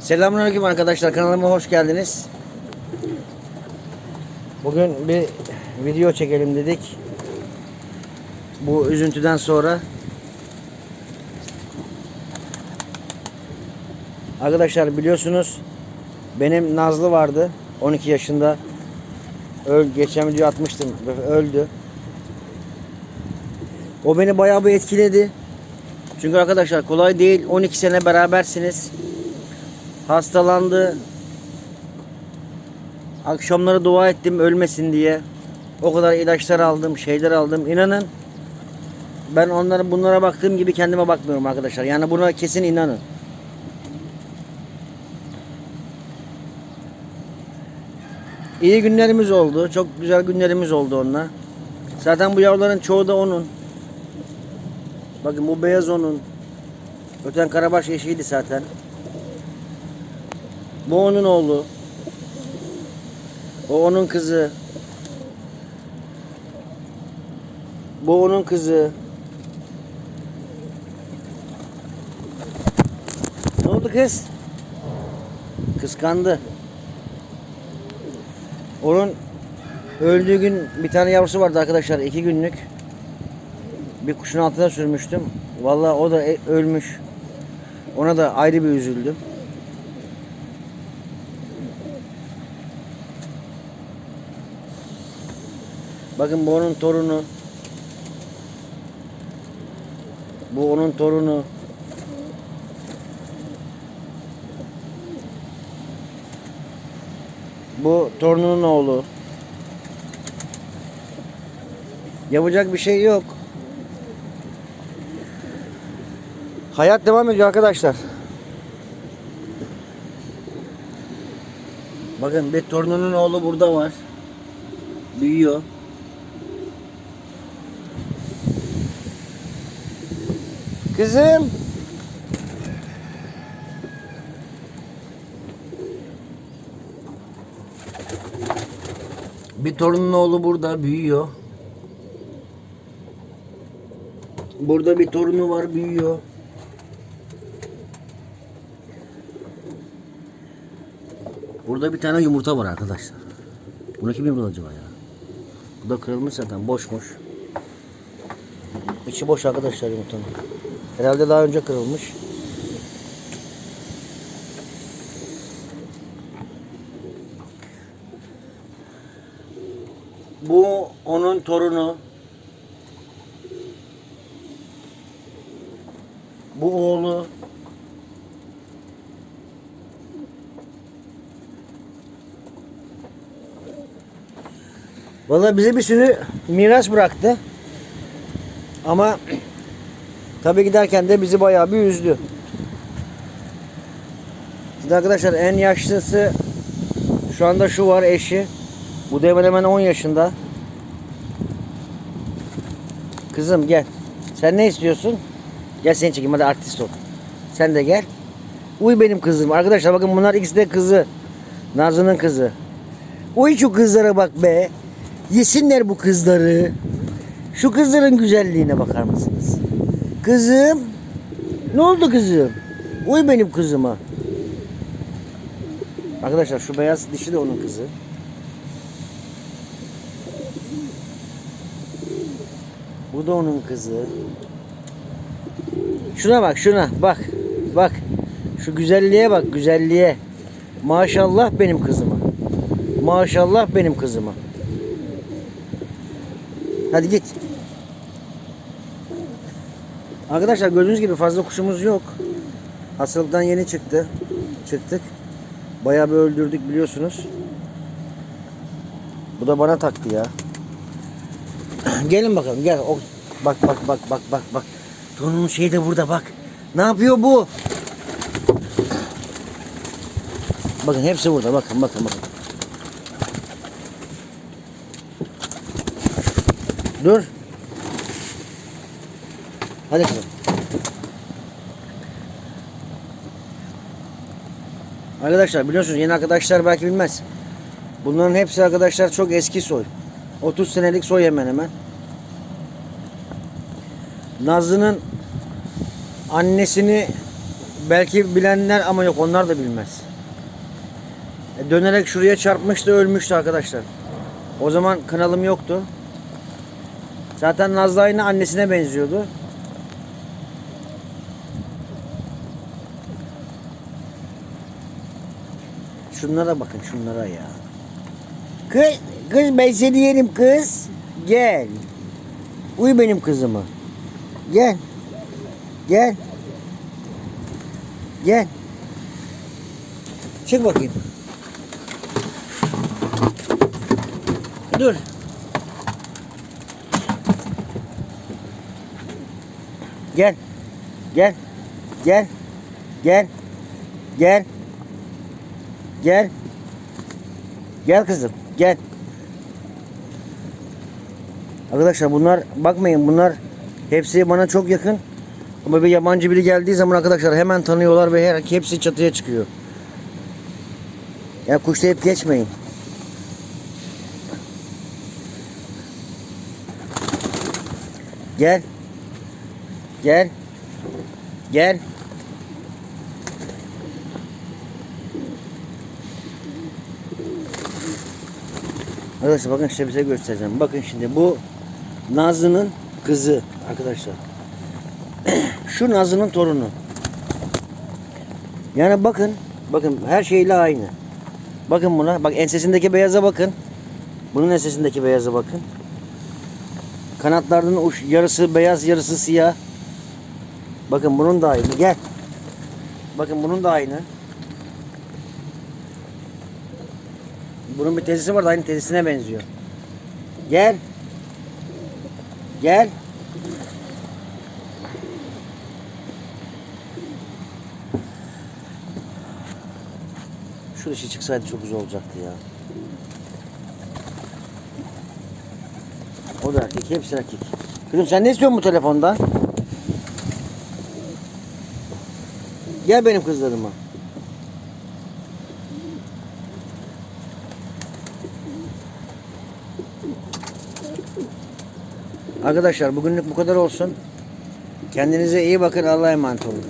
Selamünaleyküm arkadaşlar kanalıma hoş geldiniz. Bugün bir video çekelim dedik. Bu üzüntüden sonra. Arkadaşlar biliyorsunuz benim Nazlı vardı 12 yaşında. Öl geçen video atmıştım öldü. O beni bayağı bir etkiledi. Çünkü arkadaşlar kolay değil 12 sene berabersiniz hastalandı. Akşamları dua ettim ölmesin diye. O kadar ilaçlar aldım, şeyler aldım. İnanın ben onlara bunlara baktığım gibi kendime bakmıyorum arkadaşlar. Yani buna kesin inanın. İyi günlerimiz oldu. Çok güzel günlerimiz oldu onunla. Zaten bu yavruların çoğu da onun. Bakın bu beyaz onun. Öten karabaş eşiydi zaten. Bu onun oğlu. O onun kızı. Bu onun kızı. Ne oldu kız? Kıskandı. Onun öldüğü gün bir tane yavrusu vardı arkadaşlar. iki günlük. Bir kuşun altına sürmüştüm. Vallahi o da e- ölmüş. Ona da ayrı bir üzüldüm. Bakın bu onun torunu. Bu onun torunu. Bu torunun oğlu. Yapacak bir şey yok. Hayat devam ediyor arkadaşlar. Bakın bir torununun oğlu burada var. Büyüyor. Kızım. Bir torunun oğlu burada büyüyor. Burada bir torunu var büyüyor. Burada bir tane yumurta var arkadaşlar. Bunu kim yumurta acaba ya? Bu da kırılmış zaten boşmuş. İçi boş arkadaşlar yumurtanın. Herhalde daha önce kırılmış. Bu onun torunu. Bu oğlu. Vallahi bize bir sürü miras bıraktı. Ama tabii giderken de bizi bayağı bir üzdü. Şimdi arkadaşlar en yaşlısı şu anda şu var eşi. Bu da hemen hemen 10 yaşında. Kızım gel. Sen ne istiyorsun? Gel seni çekeyim hadi artist ol. Sen de gel. Uy benim kızım. Arkadaşlar bakın bunlar ikisi de kızı. Nazlı'nın kızı. Uy şu kızlara bak be. Yesinler bu kızları. Şu kızların güzelliğine bakar mısınız? Kızım. Ne oldu kızım? Uy benim kızıma. Arkadaşlar şu beyaz dişi de onun kızı. Bu da onun kızı. Şuna bak şuna bak. Bak. Şu güzelliğe bak güzelliğe. Maşallah benim kızıma. Maşallah benim kızıma. Hadi git. Arkadaşlar gördüğünüz gibi fazla kuşumuz yok. Hastalıktan yeni çıktı. Çıktık. Bayağı bir öldürdük biliyorsunuz. Bu da bana taktı ya. Gelin bakalım gel. O, bak bak bak bak bak bak. Torunun şeyi de burada bak. Ne yapıyor bu? Bakın hepsi burada. Bakın bakın bakın. Dur. Hadi kızım. Arkadaşlar biliyorsunuz yeni arkadaşlar belki bilmez. Bunların hepsi arkadaşlar çok eski soy. 30 senelik soy hemen hemen. Nazlı'nın annesini belki bilenler ama yok onlar da bilmez. E, dönerek şuraya çarpmıştı ölmüştü arkadaşlar. O zaman kanalım yoktu. Zaten Nazlı aynı annesine benziyordu. Şunlara bakın şunlara ya. Kız, kız ben seni yerim kız. Gel. Uy benim kızımı. Gel. Gel. Gel. Çık bakayım. Dur. Gel. Gel. Gel. Gel. Gel. Gel. Gel kızım. Gel. Arkadaşlar bunlar bakmayın bunlar hepsi bana çok yakın. Ama bir yabancı biri geldiği zaman arkadaşlar hemen tanıyorlar ve her hepsi çatıya çıkıyor. Ya kuşlayıp geçmeyin. Gel. Gel. Gel. Arkadaşlar bakın size bize göstereceğim. Bakın şimdi bu Nazlı'nın kızı arkadaşlar. Şu Nazlı'nın torunu. Yani bakın, bakın her şeyle aynı. Bakın buna, bak ensesindeki beyaza bakın. Bunun ensesindeki beyaza bakın. Kanatlarının uç, yarısı beyaz, yarısı siyah. Bakın bunun da aynı. Gel. Bakın bunun da aynı. Bunun bir tezisi var da aynı tezisine benziyor. Gel. Gel. Şu dişi çıksaydı çok güzel olacaktı ya. O da erkek, hepsi erkek. Kızım sen ne istiyorsun bu telefondan? Gel benim kızlarıma. Arkadaşlar bugünlük bu kadar olsun. Kendinize iyi bakın. Allah'a emanet olun.